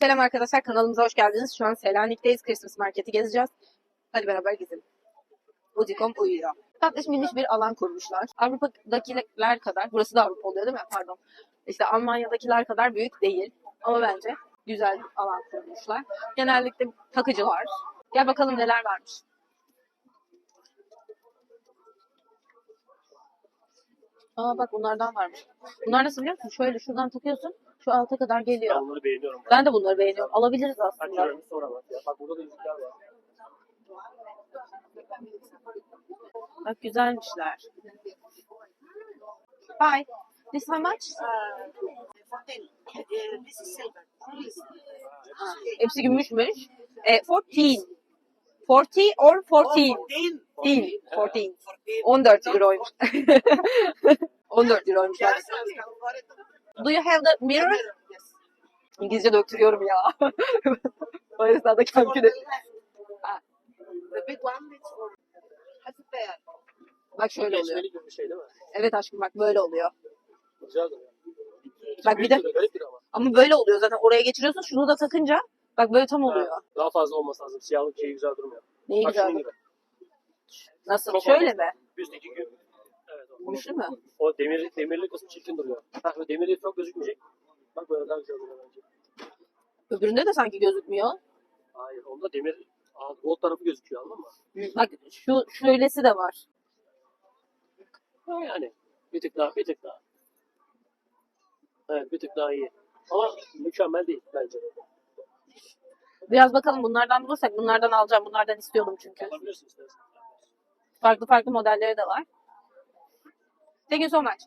Selam arkadaşlar kanalımıza hoş geldiniz. Şu an Selanik'teyiz. Christmas marketi gezeceğiz. Hadi beraber gezelim. Udikom uyuyor. Tatlış minniş bir alan kurmuşlar. Avrupa'dakiler kadar, burası da Avrupa oluyor değil mi? Pardon. İşte Almanya'dakiler kadar büyük değil. Ama bence güzel alan kurmuşlar. Genellikle takıcılar. Gel bakalım neler varmış. Aa bak bunlardan varmış. Bunlar nasıl biliyor musun? Şöyle şuradan takıyorsun. Şu alta kadar geliyor. Ben onları beğeniyorum. Ben de bunları beğeniyorum. Alabiliriz aslında. Sonra bak ya. Bak burada da yüzükler var. Bak güzelmişler. Hi. This how much? Fontaine. Uh, this is silver. Please. Ha, hepsi gümüşmüş. E, 14. 40 or 14? 14. 14. 14 euroymuş. 14 euroymuş. Do you have the mirror? Yes. İngilizce döktürüyorum ya. o esnada kendimi de... The big one is for half a pair. Bak şöyle oluyor. Şey değil? Evet aşkım bak böyle oluyor. Güzel. Bak bir de ama. böyle oluyor zaten oraya geçiriyorsun şunu da takınca bak böyle tam oluyor. Ha, Daha fazla olması lazım. Siyahlık şey güzel durmuyor. Neyi güzel. Nasıl? Çok Şöyle mi? Üstteki gibi. Evet. O, Güçlü mü? o demir, demirli kısmı çirkin duruyor. Ha, o demirli çok gözükmeyecek. Bak böyle daha güzel duruyor bence. Öbüründe de sanki gözükmüyor. Hayır. Onda demir Aa, gold tarafı gözüküyor anladın mı? Bak şu şöylesi de var. Ha, yani bir tık daha bir tık daha. Evet bir tık daha iyi. Ama mükemmel değil bence. Biraz bakalım bunlardan bulursak bunlardan alacağım. Bunlardan istiyordum çünkü. Alabilirsin istersen. Farklı farklı modelleri de var. Thank you so much.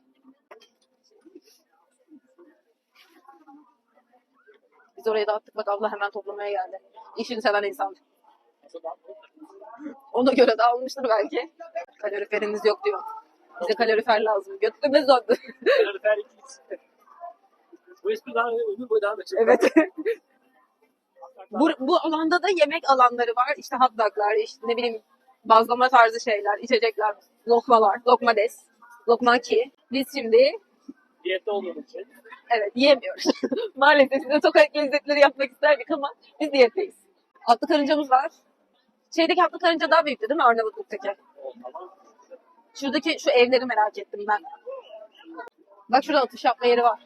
Biz oraya dağıttık bak abla hemen toplamaya geldi. İşini seven insan. Ona göre de almıştır belki. Kaloriferiniz yok diyor. Bize kalorifer lazım. Götürmez zordu. Kalorifer ikiz. Bu espri daha ömür boyu devam edecek. evet. bu, bu alanda da yemek alanları var. İşte hot doglar, işte ne bileyim bazlama tarzı şeyler, içecekler, lokmalar, lokma des, lokma ki. Biz şimdi Diyette olduğum için. evet yiyemiyoruz. Maalesef size sokak lezzetleri yapmak isterdik ama biz diyetteyiz. Atlı karıncamız var. Şeydeki atlı karınca daha büyüktü değil mi Arnavutluk'taki? Şuradaki şu evleri merak ettim ben. Bak şurada atış yapma yeri var.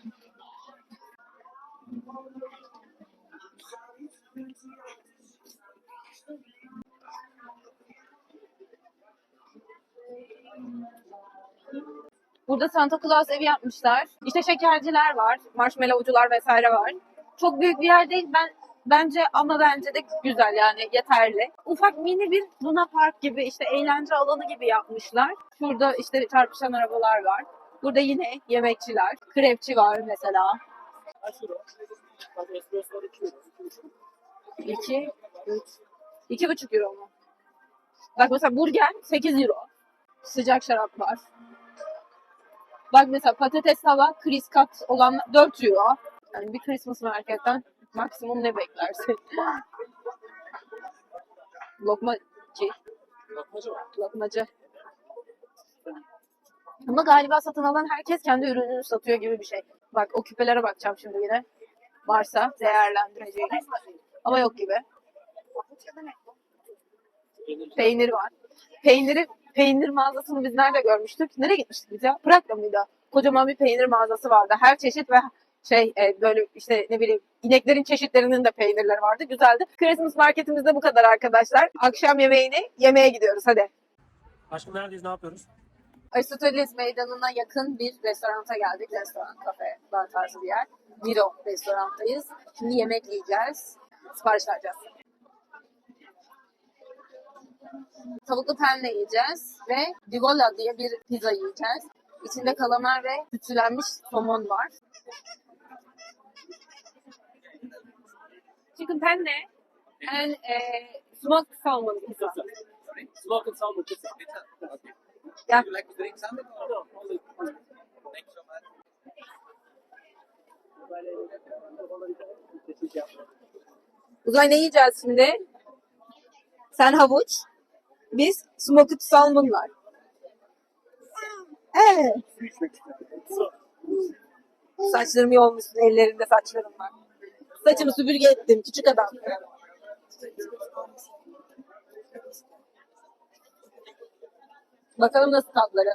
Burada Santa Claus evi yapmışlar. İşte şekerciler var, marshmallowcular vesaire var. Çok büyük bir yer değil. Ben bence ama bence de güzel yani yeterli. Ufak mini bir Luna Park gibi işte eğlence alanı gibi yapmışlar. Şurada işte çarpışan arabalar var. Burada yine yemekçiler. Krepçi var mesela. Kaç euro? Bak espresso var 2 euro. 2, 3, 2,5 euro mu? Bak mesela burger 8 euro. Sıcak şarap var. Bak mesela patates tava Chris Cut olan 4 euro. Yani bir Christmas marketten maksimum ne beklersin? Lokmacı. Lokmacı var. Lokmacı. Ama galiba satın alan herkes kendi ürününü satıyor gibi bir şey. Bak o küpelere bakacağım şimdi yine. Varsa değerlendireceğim. Ama yok gibi. Peynir var. Peyniri, peynir mağazasını biz nerede görmüştük? Nereye gitmiştik biz ya? Prag'da mıydı? Kocaman bir peynir mağazası vardı. Her çeşit ve şey e, böyle işte ne bileyim ineklerin çeşitlerinin de peynirleri vardı. Güzeldi. Christmas marketimizde bu kadar arkadaşlar. Akşam yemeğini yemeye gidiyoruz hadi. Aşkım neredeyiz ne yapıyoruz? Aristoteles Meydanı'na yakın bir restoranta geldik. Restoran, kafe, bar tarzı bir yer. Miro restoranttayız. Şimdi yemek yiyeceğiz. Sipariş vereceğiz. Tavuklu penne yiyeceğiz ve Divola diye bir pizza yiyeceğiz. İçinde kalamar ve sütülenmiş somon var. Chicken penne and eh, smoked salmon pizza. Smoke and salmon pizza. Yeah. you like to drink something? No, Thank you so much. Uzay ne yiyeceğiz şimdi? Sen havuç. Biz smoked salmon var. Evet. Saçlarım yolmuşsun. Ellerinde saçlarım var. Saçımı süpürge ettim küçük adam. Bakalım nasıl tatları.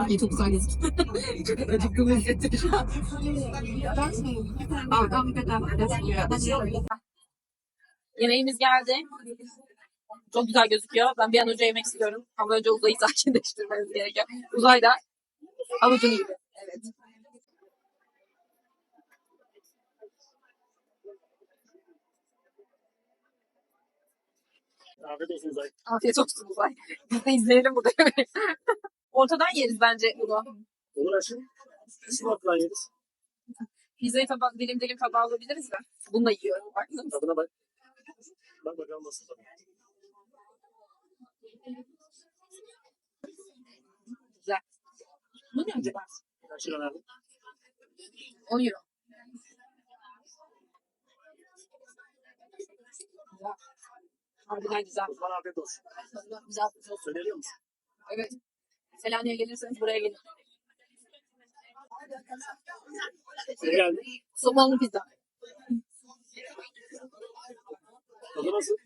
Ay çok güzel gözüküyor. Acıktığımı hissettim şu an. Yemeğimiz geldi. Çok güzel gözüküyor. Ben bir an önce yemek istiyorum. Ama önce uzayı sakinleştirmemiz gerekiyor. Uzay da avucunu gibi. Evet. Afiyet olsun Uzay. Afiyet olsun uzay. Biz de izleyelim burada. Ortadan yeriz bence bunu. Olur aşkım. Şu bakla yeriz. Pizzayı tabak, dilim dilim tabağa alabiliriz de. Bununla yiyorum. Bak. Tadına bak. Bak bakalım nasıl tadı. Güzel. Bu ne acaba? Kaç lira verdin? 10 euro. Güzel. Harbiden güzel. Bana afiyet olsun. Güzel. Söyleyebiliyor musun? Evet. Selanik'e gelirseniz buraya gelin. Ne geldi? Somonlu pizza. Tadı nasıl?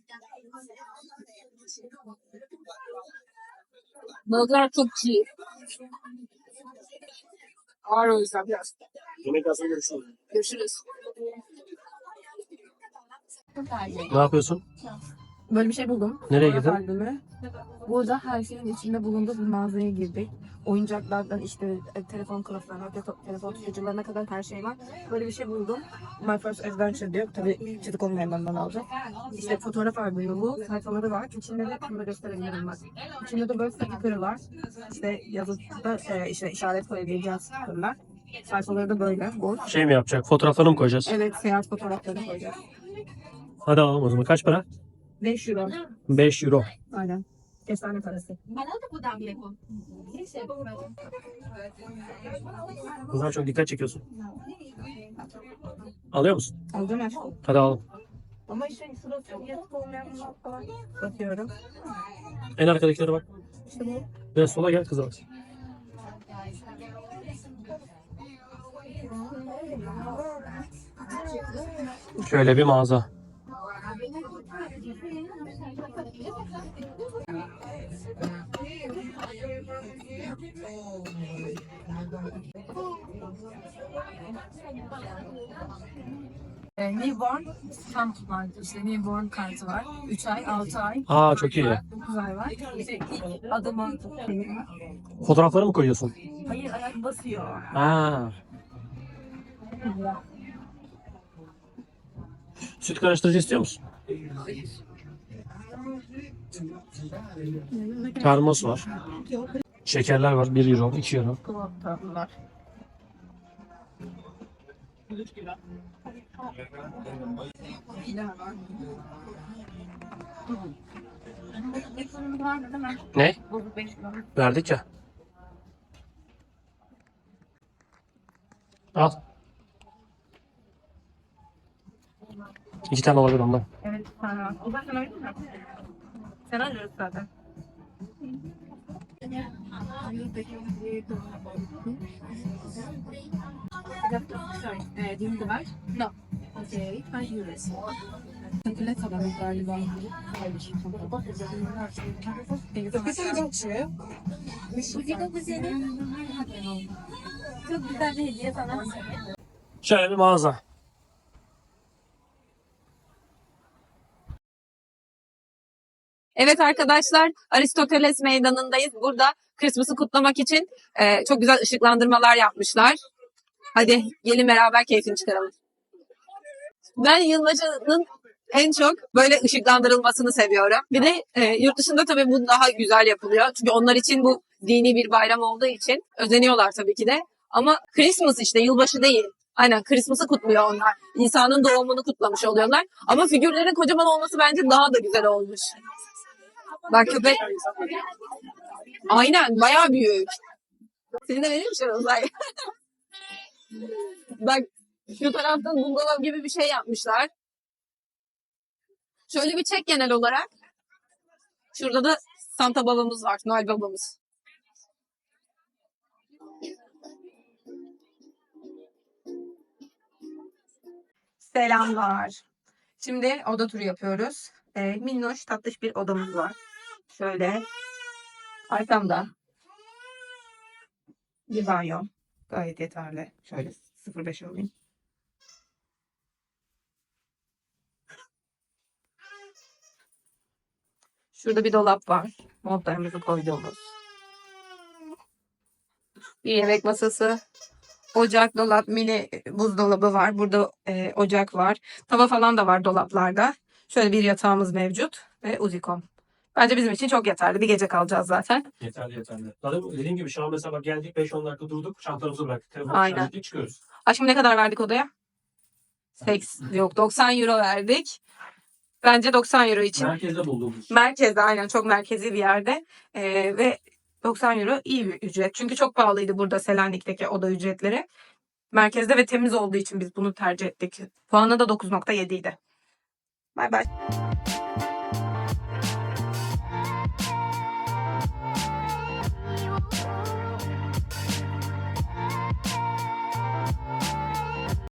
Balıklar çok çiğ. Ağır o yüzden biraz. Yemek arasında görüşürüz. Görüşürüz. Ne yapıyorsun? Böyle bir şey buldum. Nereye girdin? albümü. Burada her şeyin içinde bulunduğu bir mağazaya girdik. Oyuncaklardan işte e, telefon kılıflarına, te- telefon tutucularına kadar her şey var. Böyle bir şey buldum. My First Adventure diyor. Tabii çocuk olmayandan bana alacak. İşte fotoğraf albümü bu. Sayfaları var. İçinde de bunu gösterebilirim bak. İçinde de böyle sticker'ı var. İşte yazıda e, işte işaret koyabileceğim sticker'lar. Sayfaları da böyle. Boş. Şey mi yapacak? Fotoğraflarını mı koyacağız? Evet seyahat fotoğrafları koyacağız. Hadi alalım o zaman. Kaç para? 5 euro. 5 euro. Aynen. Kestane parası. Kızlar çok dikkat çekiyorsun. Alıyor musun? Aldım aşkım. Hadi alalım. Ama işte şurada çok yatık olmayanlar falan bakıyorum. En arkadakilere bak. İşte bu. Biraz sola gel kızlar. Şöyle bir mağaza. E, newborn stamp var. İşte newborn kartı var. 3 ay, 6 ay. Aa çok iyi. 9 ay var. İşte ilk adımı Fotoğrafları mı koyuyorsun? hayır ayak basıyor. Ha. Süt karıştırıcı istiyor musun? Termos var. Şekerler var. 1 euro, 2 euro. Ne? Bozuk 5 lira. Verdik ya. Al. İki tane olabilir ondan. Evet, bir tane var. O da sen öyle mi? Sen alıyorsun zaten. Sorry, uh, do you need the bag? No. Okay, 5 euros. Çikolat alalım galiba. Çok güzel bir hediye sana. Şöyle bir mağaza. Evet arkadaşlar Aristoteles Meydanı'ndayız. Burada Christmas'ı kutlamak için e, çok güzel ışıklandırmalar yapmışlar. Hadi gelin beraber keyfini çıkaralım. Ben yılbaşının en çok böyle ışıklandırılmasını seviyorum. Bir de e, yurt dışında tabii bu daha güzel yapılıyor. Çünkü onlar için bu dini bir bayram olduğu için özeniyorlar tabii ki de. Ama Christmas işte yılbaşı değil. Aynen Christmas'ı kutluyor onlar. İsa'nın doğumunu kutlamış oluyorlar. Ama figürlerin kocaman olması bence daha da güzel olmuş. Bak köpek. Aynen bayağı büyük. Seni de verir misin Uzay? Bak Şu tarafta bungalov gibi bir şey yapmışlar. Şöyle bir çek genel olarak. Şurada da Santa babamız var. Noel babamız. Selamlar. Şimdi oda turu yapıyoruz. Ee, minnoş tatlış bir odamız var. Şöyle arkamda bir banyo. Gayet yeterli. Şöyle 05 alayım. Şurada bir dolap var. Montlarımızı koyduğumuz. Bir yemek masası. Ocak, dolap, mini buzdolabı var. Burada e, ocak var. Tava falan da var dolaplarda. Şöyle bir yatağımız mevcut ve uzikom. Bence bizim için çok yeterli. Bir gece kalacağız zaten. Yeterli yeterli. Zaten dediğim gibi şu an mesela bak geldik 5-10 dakika durduk. Çantamızı bıraktık. Telefonu Aynen. şarj ettik çıkıyoruz. Aşkım ne kadar verdik odaya? 8, yok 90 euro verdik. Bence 90 euro için. Merkezde bulduğumuz. Merkezde aynen çok merkezi bir yerde. Ee, ve 90 euro iyi bir ücret. Çünkü çok pahalıydı burada Selanik'teki oda ücretleri. Merkezde ve temiz olduğu için biz bunu tercih ettik. Puanı da 9.7 idi. Bay bay.